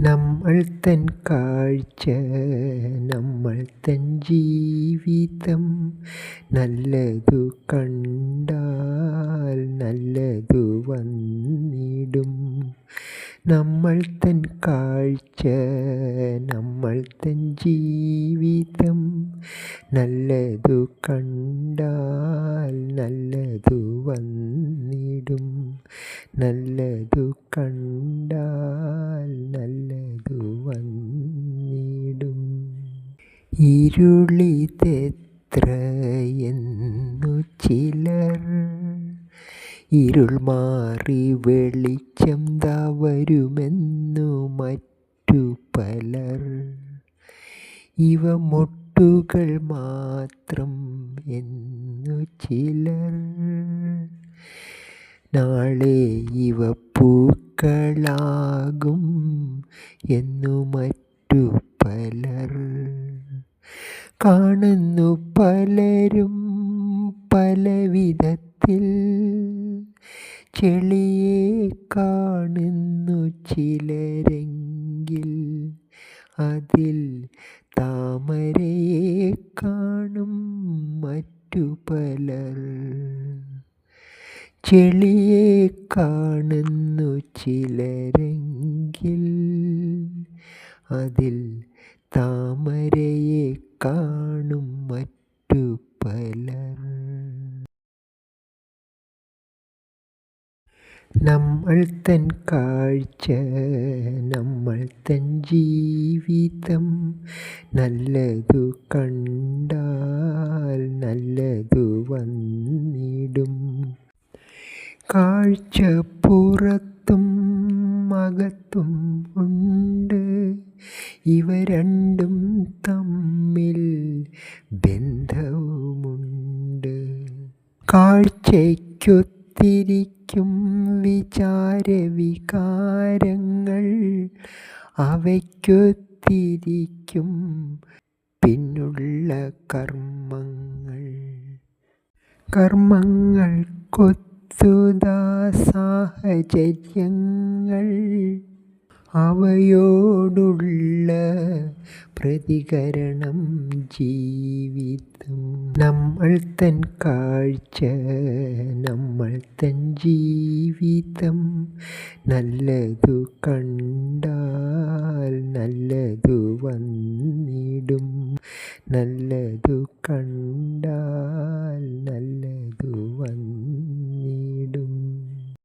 നമ്മൾ തൻ കാഴ്ച നമ്മൾ തൻ ജീവിതം നല്ലതു കണ്ടാൽ നല്ലതു വന്നിടും. നമ്മൾ തൻ കാഴ്ച നമ്മൾ തൻ ജീവിതം നല്ലതു കണ്ടാൽ നല്ലതു വന്നിടും. നല്ലതു കണ്ടാൽ നല്ലതു വന്നിടും. ഇരുളിതെത്രയെന്നു ചിലർ ഇരുൾ മാറി വെളിച്ചം താ വരുമെന്നു മറ്റു പലർ. ഇവ മൊട്ടുകൾ മാത്രം എന്നു ചിലർ നാളെ ഇവ പൂക്കളാകും എന്നു മറ്റു പലർ കാണുന്നു പലരും പലവിധത്തിൽ ചെളിയെ കാണുന്നു ചിലരെങ്കിൽ അതിൽ താമരയെ കാണും മറ്റു പലർ. ചെളിയെ കാണുന്നു ചിലരെങ്കിൽ അതിൽ താമരയെ കാണും മറ്റു പലർ. നമ്മൾ തൻ കാഴ്ച നമ്മൾ തൻ ജീവിതം നല്ലതു കണ്ടാൽ കാഴ്ച പുറത്തും അകത്തും ഉണ്ട്. ഇവ രണ്ടും തമ്മിൽ ബന്ധവുമുണ്ട്. കാഴ്ചയ്ക്കൊത്തിരിക്കും വിചാരവികാരങ്ങൾ അവയ്ക്കൊത്തിരിക്കും പിന്നുള്ള കർമ്മങ്ങൾ. കർമ്മങ്ങൾക്കൊത്തുതാ സാഹചര്യങ്ങൾ അവയോടുള്ള പ്രതികരണം ജീവിതം. നമ്മൾ തൻ കാഴ്ച നമ്മൾ തൻ ജീവിതം നല്ലതു കണ്ടാൽ നല്ലതു വന്നിടും നല്ലതു കണ്ടാൽ